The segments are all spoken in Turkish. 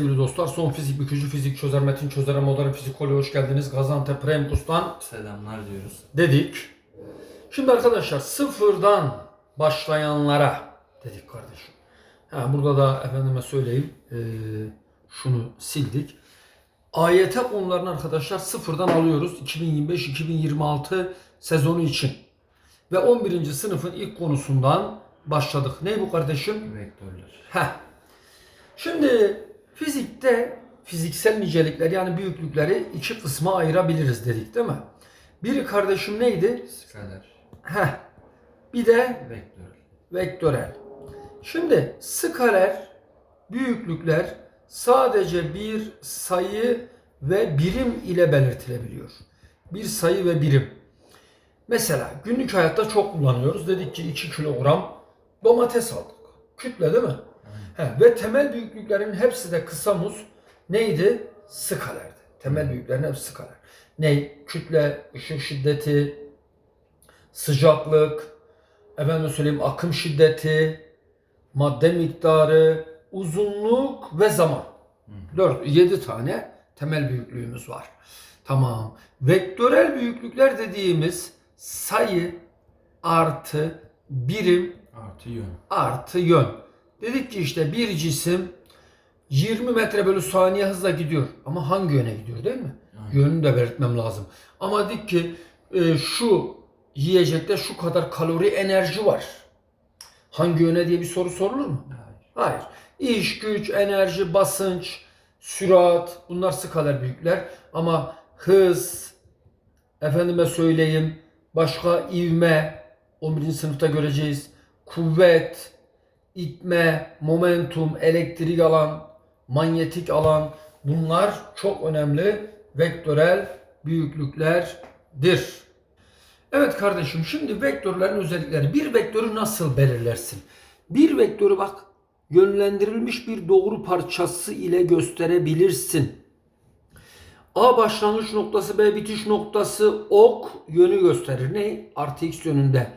Sevgili dostlar son fizik bükücü fizik çözer metin çözer modern fizikoloji hoş geldiniz. Gaziantep Premkus'tan Selamlar diyoruz. dedik. Şimdi arkadaşlar sıfırdan başlayanlara dedik kardeşim. Ha, burada da efendime söyleyeyim eee, şunu sildik. AYT konularını arkadaşlar sıfırdan alıyoruz 2025-2026 sezonu için. Ve 11. sınıfın ilk konusundan başladık. Ne bu kardeşim? Vektörler. Heh. Şimdi fizikte fiziksel nicelikler yani büyüklükleri iki kısma ayırabiliriz dedik değil mi? Biri kardeşim neydi? Skaler. Heh. Bir de Vektörel. vektörel. Şimdi skaler büyüklükler sadece bir sayı ve birim ile belirtilebiliyor. Bir sayı ve birim. Mesela günlük hayatta çok kullanıyoruz. Dedik ki 2 kilogram domates aldık. Kütle değil mi? Ve temel büyüklüklerin hepsi de kısa muz neydi? Skalerdi. Temel büyüklüklerin hepsi skaler. Ne? Kütle, ışık şiddeti, sıcaklık, efendim söyleyeyim akım şiddeti, madde miktarı, uzunluk ve zaman. 4 7 tane temel büyüklüğümüz var. Tamam. Vektörel büyüklükler dediğimiz sayı artı birim Artı yön. artı yön. Dedik ki işte bir cisim 20 metre bölü saniye hızla gidiyor. Ama hangi yöne gidiyor değil mi? Aynen. Yönünü de belirtmem lazım. Ama dedik ki e, şu yiyecekte şu kadar kalori enerji var. Hangi yöne diye bir soru sorulur mu? Hayır. Hayır. İş, güç, enerji, basınç, sürat bunlar skaler büyükler. Ama hız, efendime söyleyeyim, başka ivme, 11. sınıfta göreceğiz. Kuvvet, itme, momentum, elektrik alan, manyetik alan bunlar çok önemli vektörel büyüklüklerdir. Evet kardeşim şimdi vektörlerin özellikleri. Bir vektörü nasıl belirlersin? Bir vektörü bak yönlendirilmiş bir doğru parçası ile gösterebilirsin. A başlangıç noktası B bitiş noktası ok yönü gösterir. Ne? Artı x yönünde.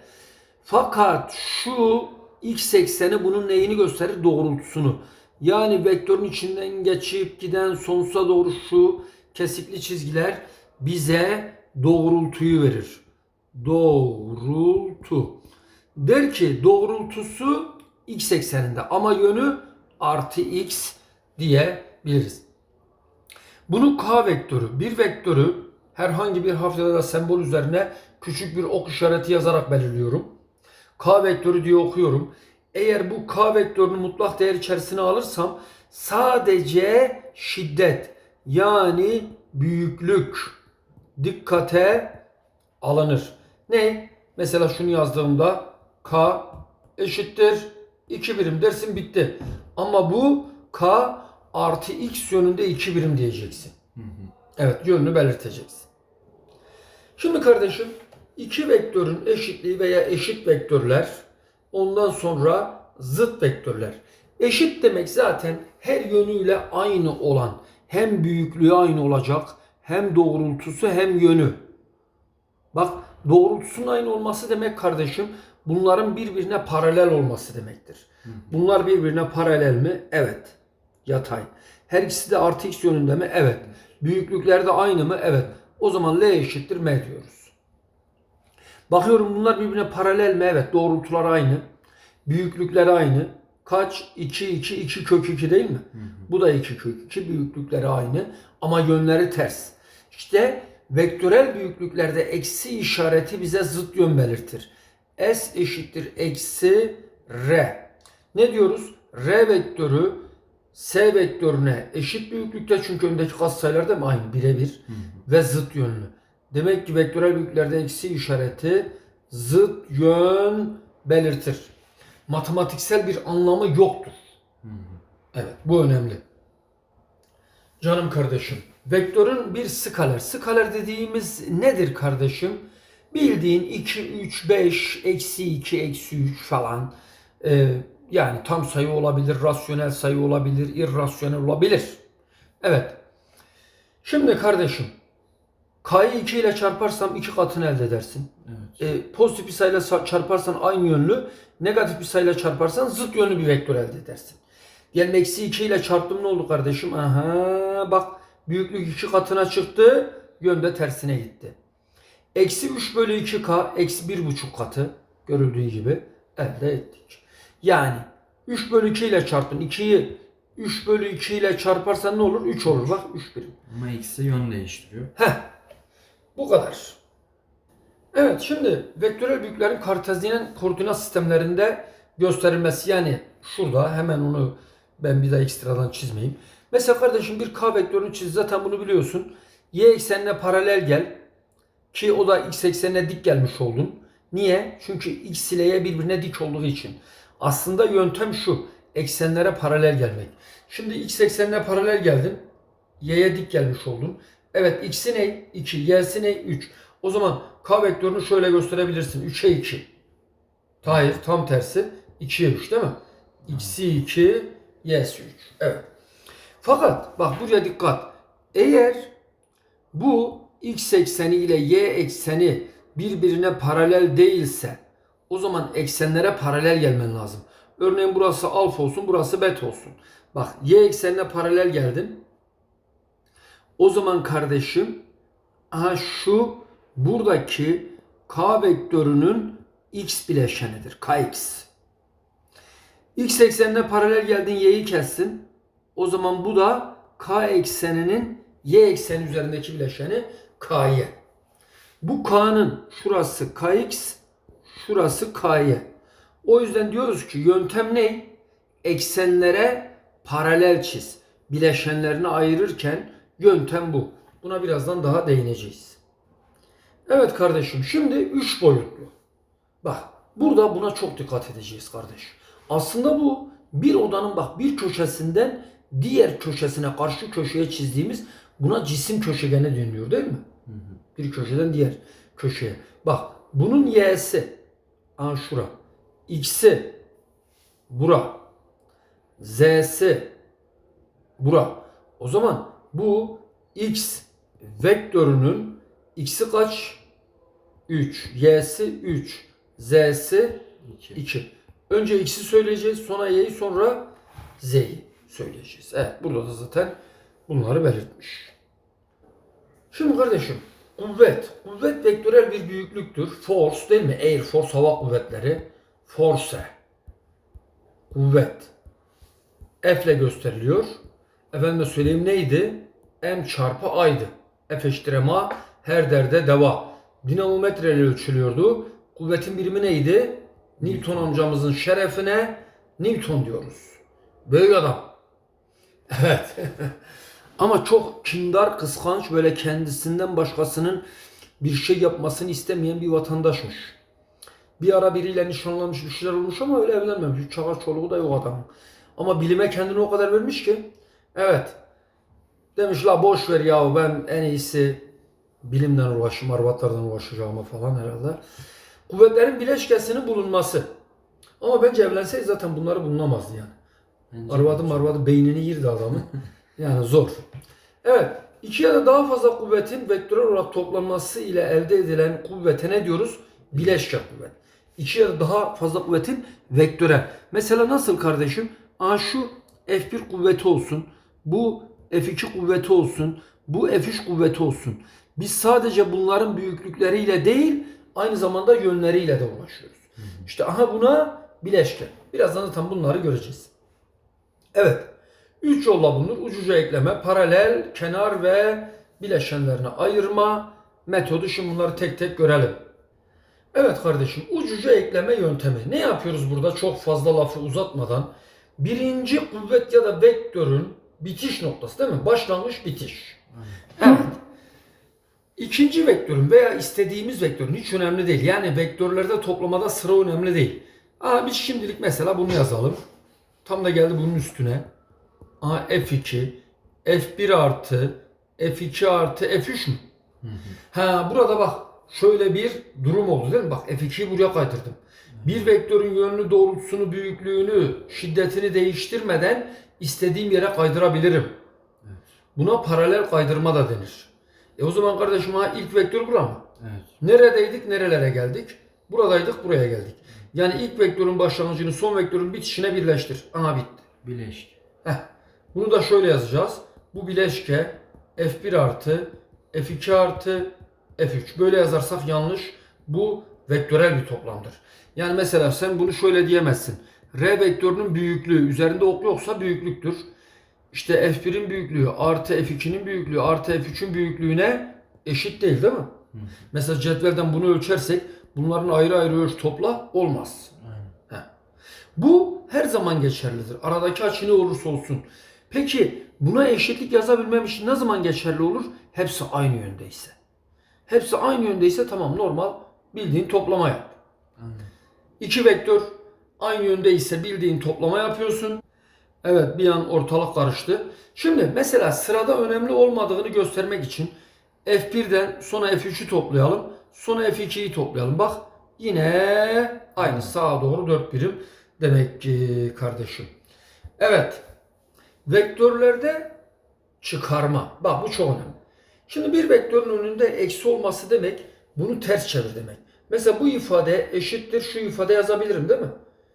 Fakat şu x ekseni bunun neyini gösterir? Doğrultusunu. Yani vektörün içinden geçip giden sonsuza doğru şu kesikli çizgiler bize doğrultuyu verir. Doğrultu. Der ki doğrultusu x ekseninde ama yönü artı x diyebiliriz. Bunu k vektörü, bir vektörü herhangi bir harf ya da sembol üzerine küçük bir ok işareti yazarak belirliyorum. K vektörü diye okuyorum. Eğer bu K vektörünü mutlak değer içerisine alırsam sadece şiddet yani büyüklük dikkate alınır. Ne? Mesela şunu yazdığımda K eşittir 2 birim dersin bitti. Ama bu K artı X yönünde 2 birim diyeceksin. Evet yönünü belirteceksin. Şimdi kardeşim iki vektörün eşitliği veya eşit vektörler ondan sonra zıt vektörler. Eşit demek zaten her yönüyle aynı olan hem büyüklüğü aynı olacak hem doğrultusu hem yönü. Bak doğrultusunun aynı olması demek kardeşim bunların birbirine paralel olması demektir. Bunlar birbirine paralel mi? Evet. Yatay. Her ikisi de artı x yönünde mi? Evet. Büyüklükleri de aynı mı? Evet. O zaman L eşittir M diyoruz. Bakıyorum bunlar birbirine paralel mi? Evet. Doğrultular aynı. Büyüklükleri aynı. Kaç? 2, 2, 2 kök 2 değil mi? Bu da 2 kök 2. Büyüklükleri aynı. Ama yönleri ters. İşte vektörel büyüklüklerde eksi işareti bize zıt yön belirtir. S eşittir eksi R. Ne diyoruz? R vektörü S vektörüne eşit büyüklükte çünkü öndeki katsayılar da mı aynı birebir ve zıt yönlü. Demek ki vektörel büyüklüklerde eksi işareti zıt yön belirtir. Matematiksel bir anlamı yoktur. Evet bu önemli. Canım kardeşim. Vektörün bir skaler. Skaler dediğimiz nedir kardeşim? Bildiğin 2, 3, 5, eksi 2, eksi 3 falan. Ee, yani tam sayı olabilir, rasyonel sayı olabilir, irrasyonel olabilir. Evet. Şimdi kardeşim. K'yı 2 ile çarparsam 2 katını elde edersin. Evet. E, pozitif bir sayıyla sa- çarparsan aynı yönlü, negatif bir sayıyla çarparsan zıt yönlü bir vektör elde edersin. Diyelim eksi 2 ile çarptım ne oldu kardeşim? Aha bak büyüklük 2 katına çıktı. Yönde tersine gitti. Eksi 3 bölü 2k eksi 1,5 katı görüldüğü gibi elde ettik. Yani 3 bölü 2 ile çarptın. 2'yi 3 bölü 2 ile çarparsan ne olur? 3 olur bak 3 birim. Ama eksi yön değiştiriyor. Heh. Bu kadar. Evet şimdi vektörel büyüklerin kartezyenin koordinat sistemlerinde gösterilmesi yani şurada hemen onu ben bir daha ekstradan çizmeyeyim. Mesela kardeşim bir k vektörünü çiz zaten bunu biliyorsun. Y eksenine paralel gel ki o da x eksenine dik gelmiş oldun. Niye? Çünkü x ile y birbirine dik olduğu için. Aslında yöntem şu. Eksenlere paralel gelmek. Şimdi x eksenine paralel geldin. Y'ye dik gelmiş oldun. Evet x'i ne? 2. Y'si ne? 3. O zaman k vektörünü şöyle gösterebilirsin. 3'e 2. Hayır tam tersi. 2'ye 3 değil mi? x'i 2, y'si 3. Evet. Fakat bak buraya dikkat. Eğer bu x ekseni ile y ekseni birbirine paralel değilse o zaman eksenlere paralel gelmen lazım. Örneğin burası alfa olsun, burası beta olsun. Bak y eksenine paralel geldin. O zaman kardeşim aha şu buradaki k vektörünün x bileşenidir. kx. x eksenine paralel geldin y'yi kessin. O zaman bu da k ekseninin y ekseni üzerindeki bileşeni ky. Bu k'nın şurası kx, şurası ky. O yüzden diyoruz ki yöntem ne? Eksenlere paralel çiz. Bileşenlerini ayırırken yöntem bu. Buna birazdan daha değineceğiz. Evet kardeşim şimdi 3 boyutlu. Bak burada buna çok dikkat edeceğiz kardeş. Aslında bu bir odanın bak bir köşesinden diğer köşesine karşı köşeye çizdiğimiz buna cisim köşegeni deniliyor değil mi? Bir köşeden diğer köşeye. Bak bunun y'si aha şura. X'i bura. Z'si bura. O zaman bu x vektörünün x'i kaç? 3. Y'si 3. Z'si 2. 2. Önce x'i söyleyeceğiz, sonra y'yi, sonra z'yi söyleyeceğiz. Evet, burada da zaten bunları belirtmiş. Şimdi kardeşim, kuvvet. Kuvvet vektörel bir büyüklüktür. Force değil mi? Air force, hava kuvvetleri. Force. Kuvvet. F ile gösteriliyor. Efendime söyleyeyim neydi? M çarpı A'ydı. F eşittir ma her derde deva. Dinamometre ile ölçülüyordu. Kuvvetin birimi neydi? Newton amcamızın şerefine Newton diyoruz. Büyük adam. Evet. Ama çok kindar, kıskanç, böyle kendisinden başkasının bir şey yapmasını istemeyen bir vatandaşmış. Bir ara biriyle nişanlanmış bir şeyler olmuş ama öyle evlenmemiş. Çağır çoluğu da yok adamın. Ama bilime kendini o kadar vermiş ki. Evet. Demiş la boş ver ya ben en iyisi bilimden uğraşayım, arvatlardan uğraşacağıma falan herhalde. Kuvvetlerin bileşkesinin bulunması. Ama bence evlenseydi zaten bunları bulunamazdı yani. Bence Arvadı marvadı beynini yirdi adamın. Yani zor. Evet. iki ya da daha fazla kuvvetin vektörel olarak toplanması ile elde edilen kuvvete ne diyoruz? Bileşke kuvvet. İki ya da daha fazla kuvvetin vektörel. Mesela nasıl kardeşim? Aa şu F1 kuvveti olsun. Bu F2 kuvveti olsun. Bu F3 kuvveti olsun. Biz sadece bunların büyüklükleriyle değil aynı zamanda yönleriyle de uğraşıyoruz. İşte aha buna bileşke. Birazdan zaten bunları göreceğiz. Evet. Üç yolla bulunur. Ucuca ekleme, paralel, kenar ve bileşenlerine ayırma metodu. Şimdi bunları tek tek görelim. Evet kardeşim ucuca ekleme yöntemi. Ne yapıyoruz burada çok fazla lafı uzatmadan? Birinci kuvvet ya da vektörün bitiş noktası değil mi? Başlangıç bitiş. Evet. İkinci vektörün veya istediğimiz vektörün hiç önemli değil. Yani vektörlerde toplamada sıra önemli değil. Aa, biz şimdilik mesela bunu yazalım. Tam da geldi bunun üstüne. Aha F2, F1 artı, F2 artı F3 mü? Ha burada bak şöyle bir durum oldu değil mi? Bak F2'yi buraya kaydırdım. Bir vektörün yönünü, doğrultusunu, büyüklüğünü, şiddetini değiştirmeden istediğim yere kaydırabilirim. Buna paralel kaydırma da denir. E o zaman kardeşim ha ilk vektör bura mı? Evet. Neredeydik, nerelere geldik? Buradaydık, buraya geldik. Yani ilk vektörün başlangıcını son vektörün bitişine birleştir. Aha bitti. Bileşke. Heh. Bunu da şöyle yazacağız. Bu bileşke F1 artı F2 artı F3. Böyle yazarsak yanlış. Bu vektörel bir toplamdır. Yani mesela sen bunu şöyle diyemezsin. R vektörünün büyüklüğü üzerinde ok yoksa büyüklüktür. İşte F1'in büyüklüğü artı F2'nin büyüklüğü artı F3'ün büyüklüğüne eşit değil değil mi? Mesela cetvelden bunu ölçersek bunların ayrı ayrı ölç topla olmaz. Bu her zaman geçerlidir. Aradaki açı ne olursa olsun. Peki buna eşitlik yazabilmem için ne zaman geçerli olur? Hepsi aynı yöndeyse. Hepsi aynı yöndeyse tamam normal bildiğin toplama yap. Aynen. İki vektör aynı yöndeyse bildiğin toplama yapıyorsun. Evet bir an ortalık karıştı. Şimdi mesela sırada önemli olmadığını göstermek için F1'den sonra F3'ü toplayalım. Sonra F2'yi toplayalım. Bak yine aynı sağa doğru 4 birim demek ki kardeşim. Evet. Vektörlerde çıkarma. Bak bu çok önemli. Şimdi bir vektörün önünde eksi olması demek bunu ters çevir demek. Mesela bu ifade eşittir şu ifade yazabilirim değil mi?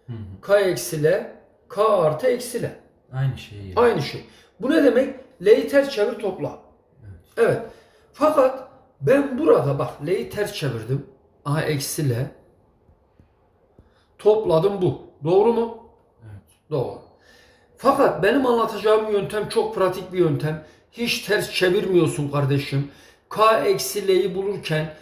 Hı hı. K eksi L, K artı eksi L. Aynı şey yani. Aynı şey. Bu ne demek? L'yi ters çevir topla. Evet. Fakat ben burada bak L'yi ters çevirdim. Aha eksi L. Topladım bu. Doğru mu? Evet. Doğru. Fakat benim anlatacağım yöntem çok pratik bir yöntem. Hiç ters çevirmiyorsun kardeşim. K eksi L'yi bulurken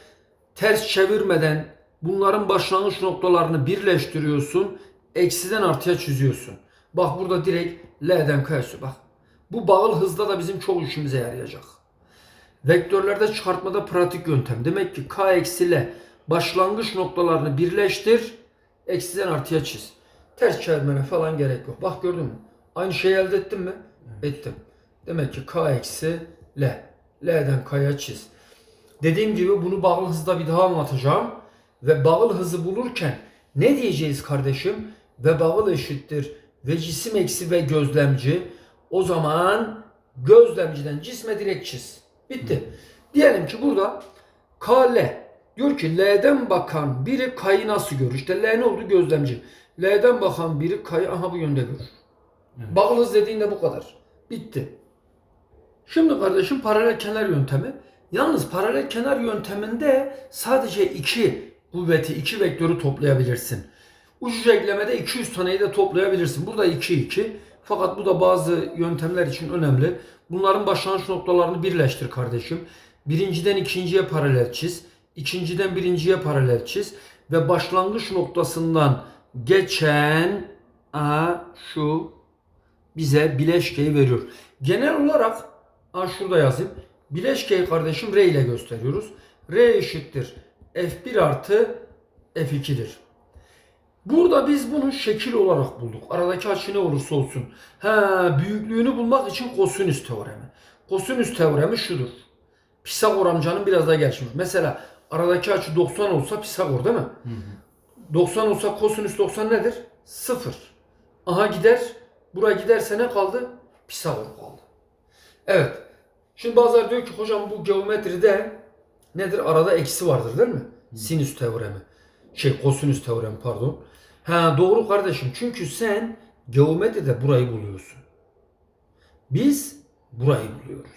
ters çevirmeden bunların başlangıç noktalarını birleştiriyorsun. Eksiden artıya çiziyorsun. Bak burada direkt L'den K'ya bak. Bu bağıl hızda da bizim çok işimize yarayacak. Vektörlerde çıkartmada pratik yöntem. Demek ki K eksi L başlangıç noktalarını birleştir. Eksiden artıya çiz. Ters çevirmene falan gerek yok. Bak gördün mü? Aynı şeyi elde ettin mi? Ettim. Demek ki K eksi L. L'den K'ya çiz. Dediğim gibi bunu bağıl hızda bir daha anlatacağım. Ve bağıl hızı bulurken ne diyeceğiz kardeşim? Ve bağıl eşittir. Ve cisim eksi ve gözlemci. O zaman gözlemciden cisme direkt çiz. Bitti. Diyelim ki burada K, L. Diyor ki L'den bakan biri K'yı nasıl görür? İşte L ne oldu? Gözlemci. L'den bakan biri K'yı aha bu yönde görür. Evet. Bağıl hız dediğinde bu kadar. Bitti. Şimdi kardeşim paralel kenar yöntemi. Yalnız paralel kenar yönteminde sadece iki kuvveti, iki vektörü toplayabilirsin. Uçucu eklemede 200 taneyi de toplayabilirsin. Burada 2 2. Fakat bu da bazı yöntemler için önemli. Bunların başlangıç noktalarını birleştir kardeşim. Birinciden ikinciye paralel çiz. İkinciden birinciye paralel çiz. Ve başlangıç noktasından geçen a şu bize bileşkeyi veriyor. Genel olarak ha şurada yazayım. Bileşkeyi kardeşim R ile gösteriyoruz. R eşittir F1 artı F2'dir. Burada biz bunu şekil olarak bulduk. Aradaki açı ne olursa olsun. Ha, büyüklüğünü bulmak için kosinüs teoremi. Kosinüs teoremi şudur. Pisagor amcanın biraz daha gelişmiş. Mesela aradaki açı 90 olsa Pisagor değil mi? 90 olsa kosinüs 90 nedir? 0. Aha gider. Buraya giderse ne kaldı? Pisagor kaldı. Evet. Şimdi bazıları diyor ki hocam bu geometride nedir? Arada eksi vardır değil mi? Sinüs teoremi. Şey kosinüs teoremi pardon. Ha doğru kardeşim. Çünkü sen geometride burayı buluyorsun. Biz burayı buluyoruz.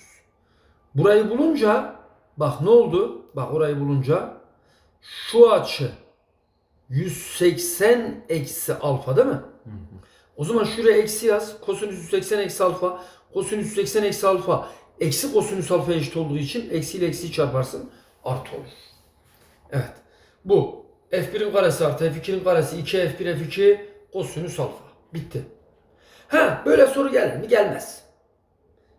Burayı bulunca bak ne oldu? Bak orayı bulunca şu açı 180 eksi alfa değil mi? O zaman şuraya eksi yaz. Kosinüs 180 eksi alfa. Kosinüs 180 eksi alfa. Eksi kosinüs alfa eşit olduğu için eksi ile eksi çarparsın. Artı olur. Evet. Bu. F1'in karesi artı F2'nin karesi 2 F1 F2 kosinüs alfa. Bitti. Ha böyle soru gelir mi? Gelmez.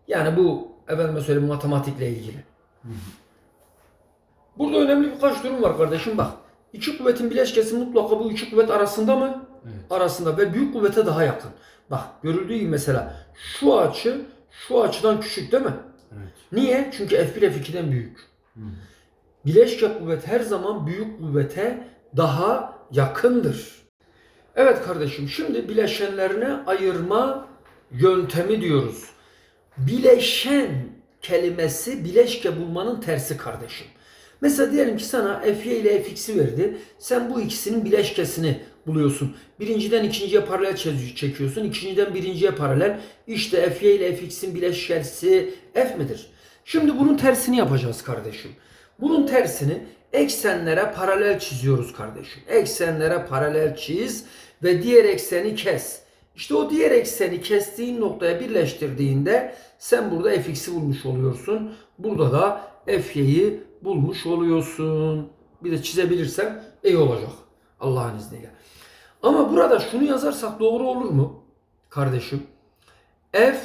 Yani bu efendime söyleyeyim matematikle ilgili. Burada önemli birkaç durum var kardeşim bak. İki kuvvetin bileşkesi mutlaka bu iki kuvvet arasında mı? Evet. Arasında ve büyük kuvvete daha yakın. Bak görüldüğü gibi mesela şu açı şu açıdan küçük değil mi? Niye? Çünkü F1 F2'den büyük. Bileşke kuvvet her zaman büyük kuvvete daha yakındır. Evet kardeşim şimdi bileşenlerine ayırma yöntemi diyoruz. Bileşen kelimesi bileşke bulmanın tersi kardeşim. Mesela diyelim ki sana Fy ile Fx'i verdi. Sen bu ikisinin bileşkesini buluyorsun. Birinciden ikinciye paralel çekiyorsun. İkinciden birinciye paralel. İşte Fy ile Fx'in bileşkesi F midir? Şimdi bunun tersini yapacağız kardeşim. Bunun tersini eksenlere paralel çiziyoruz kardeşim. Eksenlere paralel çiz ve diğer ekseni kes. İşte o diğer ekseni kestiğin noktaya birleştirdiğinde sen burada fx'i bulmuş oluyorsun. Burada da fy'yi bulmuş oluyorsun. Bir de çizebilirsen iyi olacak. Allah'ın izniyle. Ama burada şunu yazarsak doğru olur mu? Kardeşim. f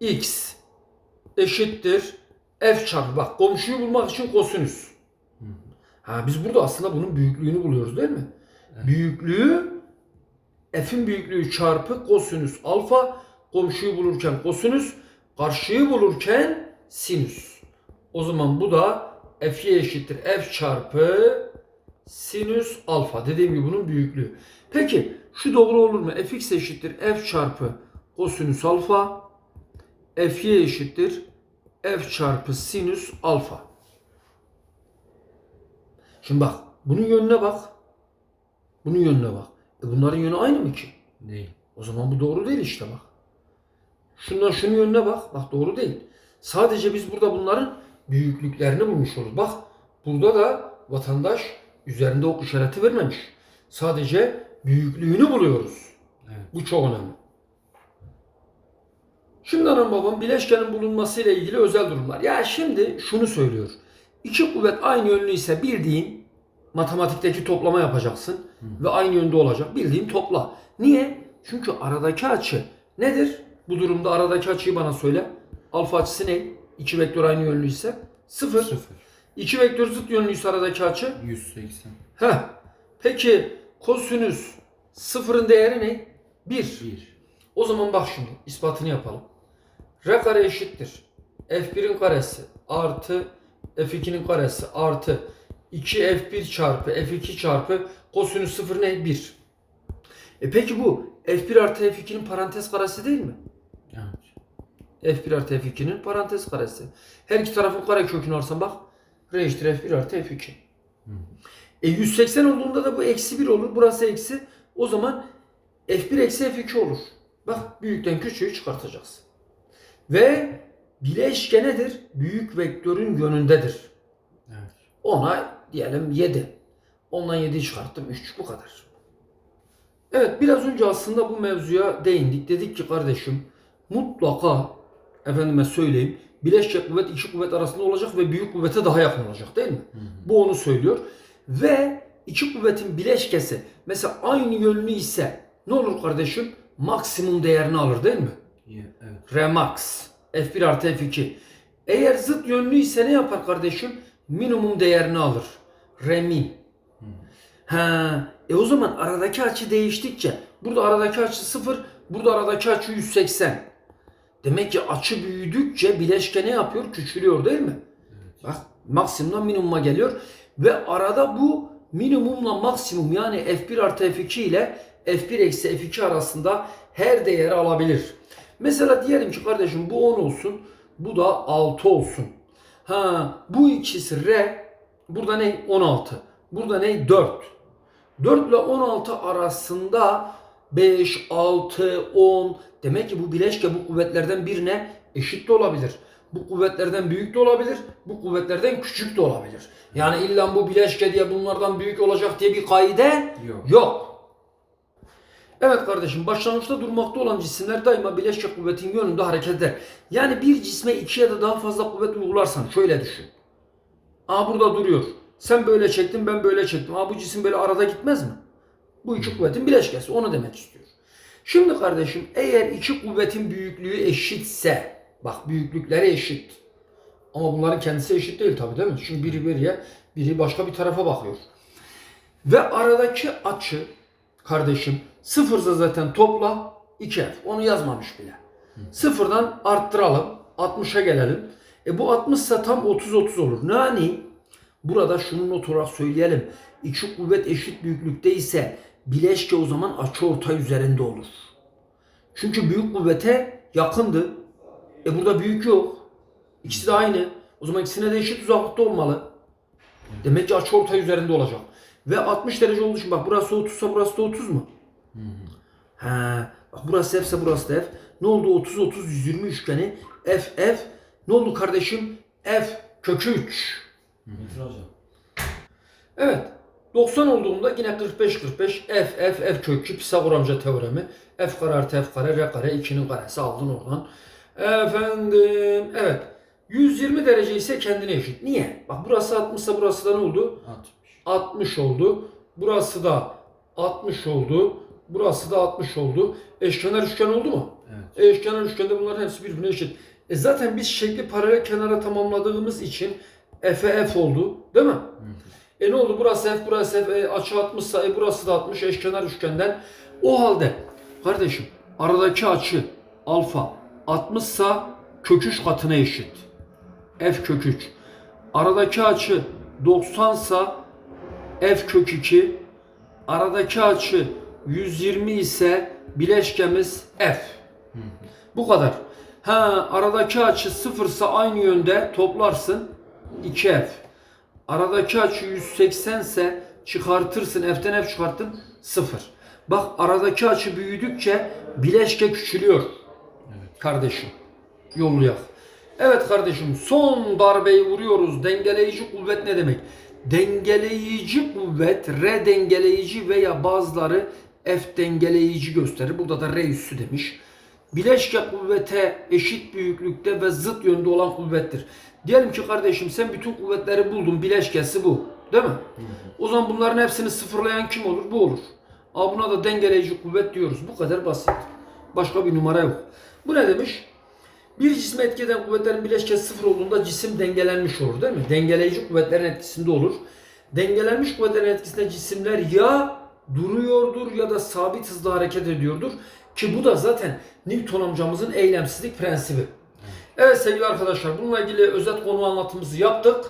x eşittir f çarpı. Bak komşuyu bulmak için kosinüs. Ha, biz burada aslında bunun büyüklüğünü buluyoruz değil mi? Büyüklüğü f'in büyüklüğü çarpı kosinüs alfa. Komşuyu bulurken kosinüs, karşıyı bulurken sinüs. O zaman bu da f'ye eşittir f çarpı sinüs alfa. Dediğim gibi bunun büyüklüğü. Peki şu doğru olur mu? fx eşittir f çarpı kosinüs alfa. Fy eşittir f çarpı sinüs alfa. Şimdi bak bunun yönüne bak. Bunun yönüne bak. E bunların yönü aynı mı ki? Değil. O zaman bu doğru değil işte bak. Şundan şunun yönüne bak. Bak doğru değil. Sadece biz burada bunların büyüklüklerini bulmuş oluruz. Bak burada da vatandaş üzerinde ok işareti vermemiş. Sadece büyüklüğünü buluyoruz. Evet. Bu çok önemli. Şimdi anam babam bileşkenin bulunmasıyla ilgili özel durumlar. Ya şimdi şunu söylüyor. İki kuvvet aynı yönlü ise bildiğin matematikteki toplama yapacaksın ve aynı yönde olacak. Bildiğin topla. Niye? Çünkü aradaki açı nedir? Bu durumda aradaki açıyı bana söyle. Alfa açısı ne? İki vektör aynı yönlü ise sıfır. Sıfır. İki vektör zıt yönlüyse aradaki açı 180. Heh. Peki kosinüs sıfırın değeri ne? 1. 1. O zaman bak şimdi ispatını yapalım. R kare eşittir. F1'in karesi artı F2'nin karesi artı 2 F1 çarpı F2 çarpı kosinüs 0 ne? 1. E peki bu F1 artı F2'nin parantez karesi değil mi? Evet. F1 artı F2'nin parantez karesi. Her iki tarafın kare kökünü alsam bak. R eşittir F1 artı F2. E 180 olduğunda da bu eksi 1 olur. Burası eksi. O zaman F1 eksi F2 olur. Bak büyükten küçüğü çıkartacağız. Ve bileşke nedir? Büyük vektörün yönündedir. Evet. Ona diyelim 7. Ondan 7'yi çıkarttım 3. Bu kadar. Evet biraz önce aslında bu mevzuya değindik. Dedik ki kardeşim mutlaka efendime söyleyeyim bileşke kuvvet iki kuvvet arasında olacak ve büyük kuvvete daha yakın olacak değil mi? Bu onu söylüyor. Ve iki kuvvetin bileşkesi mesela aynı yönlü ise ne olur kardeşim? Maksimum değerini alır değil mi? Evet. Remax. F1 artı F2. Eğer zıt yönlü ise ne yapar kardeşim? Minimum değerini alır. Remin. Ha, e o zaman aradaki açı değiştikçe burada aradaki açı 0, burada aradaki açı 180. Demek ki açı büyüdükçe bileşke ne yapıyor? Küçülüyor değil mi? Bak maksimumdan minimuma geliyor ve arada bu minimumla maksimum yani F1 artı F2 ile F1 eksi F2 arasında her değeri alabilir. Mesela diyelim ki kardeşim bu 10 olsun, bu da 6 olsun. Ha bu ikisi R, burada ne? 16. Burada ne? 4. 4 ile 16 arasında 5, 6, 10 demek ki bu bileşke bu kuvvetlerden birine eşit de olabilir. Bu kuvvetlerden büyük de olabilir, bu kuvvetlerden küçük de olabilir. Yani illa bu bileşke diye bunlardan büyük olacak diye bir kaide Yok. yok. Evet kardeşim başlangıçta durmakta olan cisimler daima bileşke kuvvetin yönünde hareket eder. Yani bir cisme iki ya da daha fazla kuvvet uygularsan şöyle düşün. Aa burada duruyor. Sen böyle çektin ben böyle çektim. Aa bu cisim böyle arada gitmez mi? Bu iki kuvvetin bileşkesi onu demek istiyor. Şimdi kardeşim eğer iki kuvvetin büyüklüğü eşitse bak büyüklükleri eşit. Ama bunların kendisi eşit değil tabii değil mi? Çünkü biri biriye biri başka bir tarafa bakıyor. Ve aradaki açı kardeşim sıfırsa zaten topla 2F. Onu yazmamış bile. Sıfırdan arttıralım. 60'a gelelim. E bu 60 ise tam 30-30 olur. Yani burada şunu not olarak söyleyelim. İki kuvvet eşit büyüklükte ise bileşke o zaman açı ortay üzerinde olur. Çünkü büyük kuvvete yakındı. E burada büyük yok. İkisi de aynı. O zaman ikisine de eşit uzaklıkta olmalı. Demek ki açı ortay üzerinde olacak. Ve 60 derece olduğu için bak burası 30 ise burası da 30 mu? He. Bak burası F ise burası da F. Ne oldu 30 30 120 üçgeni F F. Ne oldu kardeşim? F kökü 3. Metin hocam. Evet. 90 olduğunda yine 45 45 f f f kök 2 Pisagor amca teoremi. F kare artı f kare r kare 2'nin karesi aldın oradan. Efendim evet. 120 derece ise kendine eşit. Niye? Bak burası 60 ise burası da ne oldu? 60. 60 oldu. Burası da 60 oldu. Burası da 60 oldu. Eşkenar üçgen oldu mu? Evet. Eşkenar üçgende bunların hepsi birbirine eşit. E zaten biz şekli paralel kenara tamamladığımız için F'e F oldu. Değil mi? E ne oldu? Burası F, burası F. E, açı 60 ise e, burası da 60 eşkenar üçgenden. O halde kardeşim aradaki açı alfa 60 ise kök 3 katına eşit. F kök 3. Aradaki açı 90 ise F kök 2. Aradaki açı 120 ise bileşkemiz F. Bu kadar. Ha aradaki açı 0 ise aynı yönde toplarsın 2F. Aradaki açı 180 ise çıkartırsın F'ten F çıkarttın 0. Bak aradaki açı büyüdükçe bileşke küçülüyor. Kardeşim. Yollayak. Evet kardeşim son darbeyi vuruyoruz. Dengeleyici kuvvet ne demek? Dengeleyici kuvvet R dengeleyici veya bazıları F dengeleyici gösterir. Burada da R üssü demiş. Bileşke kuvvete eşit büyüklükte ve zıt yönde olan kuvvettir. Diyelim ki kardeşim sen bütün kuvvetleri buldun. Bileşkesi bu. Değil mi? O zaman bunların hepsini sıfırlayan kim olur? Bu olur. Aa, buna da dengeleyici kuvvet diyoruz. Bu kadar basit. Başka bir numara yok. Bu ne demiş? Bir cisme etki eden kuvvetlerin bileşkesi sıfır olduğunda cisim dengelenmiş olur değil mi? Dengeleyici kuvvetlerin etkisinde olur. Dengelenmiş kuvvetlerin etkisinde cisimler ya duruyordur ya da sabit hızla hareket ediyordur. Ki bu da zaten Newton amcamızın eylemsizlik prensibi. Evet sevgili arkadaşlar bununla ilgili özet konu anlatımımızı yaptık.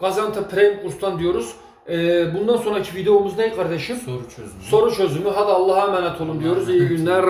Gaziantep Prem kurstan diyoruz. Ee, bundan sonraki videomuz ne kardeşim? Soru çözümü. Soru çözümü. Hadi Allah'a emanet olun diyoruz. İyi günler.